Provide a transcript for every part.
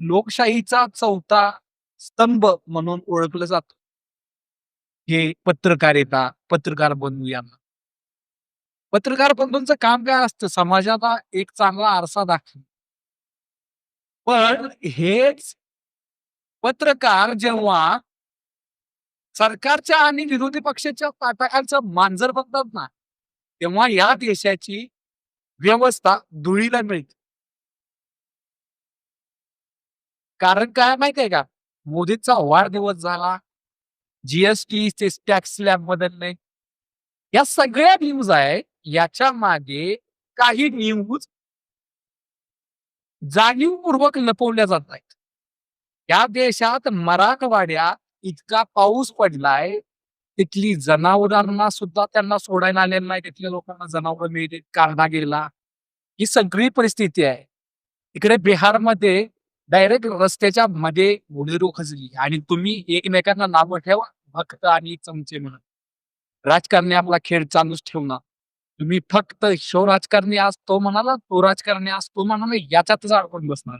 लोकशाहीचा चौथा स्तंभ म्हणून ओळखलं जातं. हे पत्रकारिता, पत्रकार बंधू यांना. पत्रकार बंधूंचं काम काय असतं? समाजाला एक चांगला आरसा दाखवणं. पण हेच पत्रकार जेव्हा सरकारच्या आणि विरोधी पक्षाच्या पाठकांचं मांजर बनतात ना, तेव्हा या देशाची व्यवस्था धुळीला मिळते. कारण काय माहितीये का? मोदींचा वाढदिवस झाला. जीएसटी चे टॅक्स स्लॅब बदलले. या सगळ्या न्यूज आहे याच्या मागे काही न्यूज जाणीवपूर्वक लपवल्या जात नाहीत या देशात मराठवाड्यात इतका पाऊस पडलाय, तिथली जनावरांना सुद्धा त्यांना सोडायला आलेलं नाही. तिथल्या लोकांना जनावर मिळते कारणा गेला. ही सगळी परिस्थिती आहे. इकडे बिहारमध्ये डायरेक्ट रस्त्याच्या मध्ये बोलेरो खचली आणि तुम्ही एकमेकांना नाव ठेवा, भक्त आणि चमचे म्हणून. राजकारणी आपला खेळ चालूच ठेवणार. तुम्ही फक्त शो राजकारणी आज तो म्हणाला, तो राजकारणी आज तो म्हणाला, याच्यातच अडकून बसणार.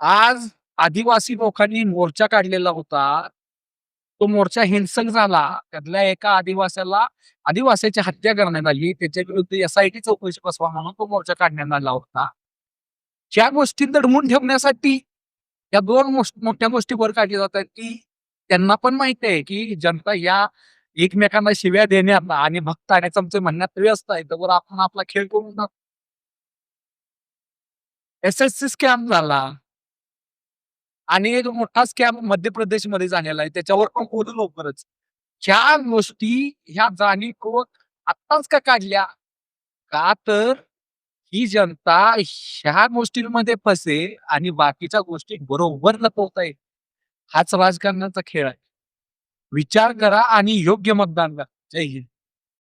आज आदिवासी लोकांनी मोर्चा काढलेला होता. तो मोर्चा हिंसक झाला. त्यातल्या एका आदिवास्याला आदिवासीची हत्या करण्यात आली. त्याच्या विरुद्ध एस-आय-टी चौकशी बसवा म्हणून तो मोर्चा काढण्यात आला होता. ज्या गोष्टी दडवून ठेवण्यासाठी या दोन मोठ्या गोष्टी वर काढल्या जातात, की त्यांना पण माहिती आहे, की जनता या एकमेकांना शिव्या देण्यात आणि भक्त आणि चमचे म्हणण्यात व्यस्त आहे. तर आपण आपला खेळ करून दाखवू. एस-एस-सी स्कॅम झाला. आणि एक मोठा स्कॅम मध्य प्रदेशमध्ये झालेला आहे. त्याच्यावर पण बोलू लवकरच. ह्या गोष्टी ह्या जाणीव आत्ताच का काढल्या? का तर ही जनता ह्या गोष्टींमध्ये फसे आणि बाकीच्या गोष्टी बरोबर लपवता येईल. हाच राजकारणाचा खेळ आहे. विचार करा आणि योग्य मतदान करा. जय हिंद.